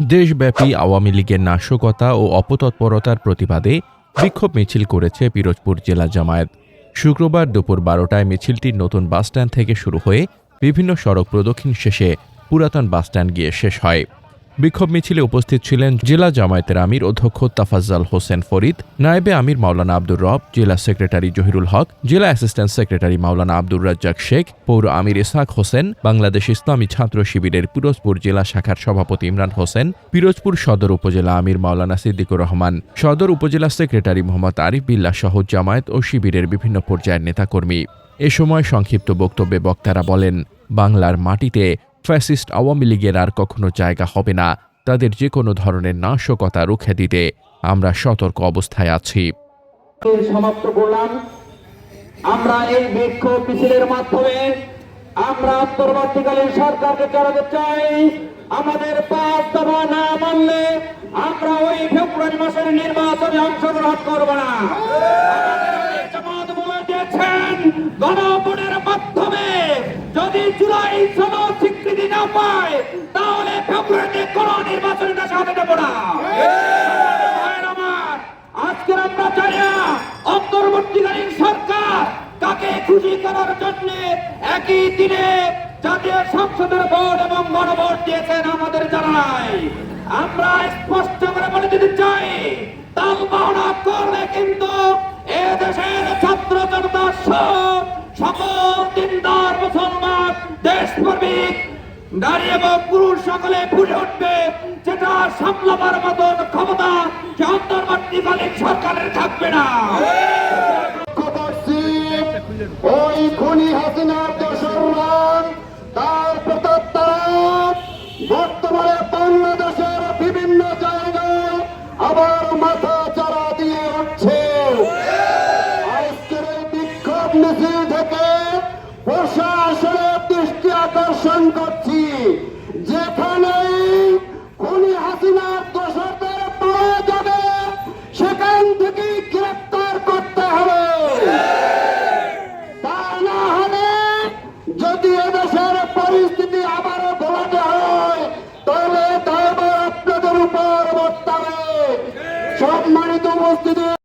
দেশব্যাপী আওয়ামী লীগের নাশকতা ও অপতৎপরতার প্রতিবাদে বিক্ষোভ মিছিল করেছে পিরোজপুর জেলা জামায়াত। শুক্রবার দুপুর বারোটায় মিছিলটি নতুন বাসস্ট্যান্ড থেকে শুরু হয়ে বিভিন্ন সড়ক প্রদক্ষিণ শেষে পুরাতন বাসস্ট্যান্ড গিয়ে শেষ হয়। বিক্ষোভ মিছিলে উপস্থিত ছিলেন জেলা জামায়াতের আমির অধ্যক্ষ তাফাজ্জাল হোসেন ফরিদ, নায়েবে আমির মাওলানা আব্দুর রব, জেলা সেক্রেটারি জহিরুল হক, জেলা অ্যাসিস্ট্যান্ট সেক্রেটারি মাওলানা আব্দুর রাজ্জাক শেখ, পৌর আমির ইসহাক হোসেন, বাংলাদেশ ইসলামী ছাত্র শিবিরের পিরোজপুর জেলা শাখার সভাপতি ইমরান হোসেন, পিরোজপুর সদর উপজেলা আমির মাওলানা সিদ্দিকুর রহমান, সদর উপজেলা সেক্রেটারি মোহাম্মদ আরিফ বিল্লাহ সহ জামায়াত ও শিবিরের বিভিন্ন পর্যায়ের নেতাকর্মী। এ সময় সংক্ষিপ্ত বক্তব্যে বক্তারা বলেন, বাংলার মাটিতে ফ্যাসিস্ট আওয়ামী লীগের আর কখনো জায়গা হবে না। তাদের যে কোনো ধরনের নাশকতা রুখে দিতে আমরা সতর্ক অবস্থায় আছি। সমাপ্ত করলাম। আমরা এই বিক্ষোভ মিছিলের মাধ্যমে আমরা সরকারকে জানাতে চাই। আমাদের পাঁচ দফা না মানলে আমরা ওই ফেব্রুয়ারি মাসের নির্বাচনে অংশগ্রহণ করব না। মাধ্যমে যদি জুলাই স্বীকৃতি না পায়, তাহলে ফেব্রুয়ারিতে কোন নির্বাচনের কাছে হতে দেব না। আজকের আমরা চাই না অন্তর্বর্তীকালীন সরকার তাকে খুশি করার জন্য একই দিনে জাতীয় সংসদের ভোট এবং গণভোট দিয়েছেন আমাদের জানায় আমরা স্পষ্ট করে বলে দিতে চাই, তাল বাহনা করলে কিন্তু এ দেশের ছাত্র জনতা সকল দিনদার মুসলমান, দেশপ্রেমিক নারী এবং পুরুষ সকলে ফুটে উঠবে, যেটা সামলাবার মতন ক্ষমতা অন্তর্বর্তীকালীন সরকারের থাকবে না। ওই খুনি তারা বর্তমানে বাংলাদেশের বিভিন্ন জায়গায় আবার মাথা চারা দিয়ে উঠছে। আজকের এই বিক্ষোভ মিছিল থেকে প্রশাসনের দৃষ্টি আকর্ষণ করছি। যেখানেই খুনি হাসিনার দোষরদের পাওয়া যাবে, সেখান থেকে গ্রেপ্তার করতে হবে। তা না হলে যদি এদেশের পরিস্থিতি আবারও ঘোরাতে হয়, তাহলে দায়ভার আপনাদের উপর বর্তাবে। সম্মানিত উপস্থিতি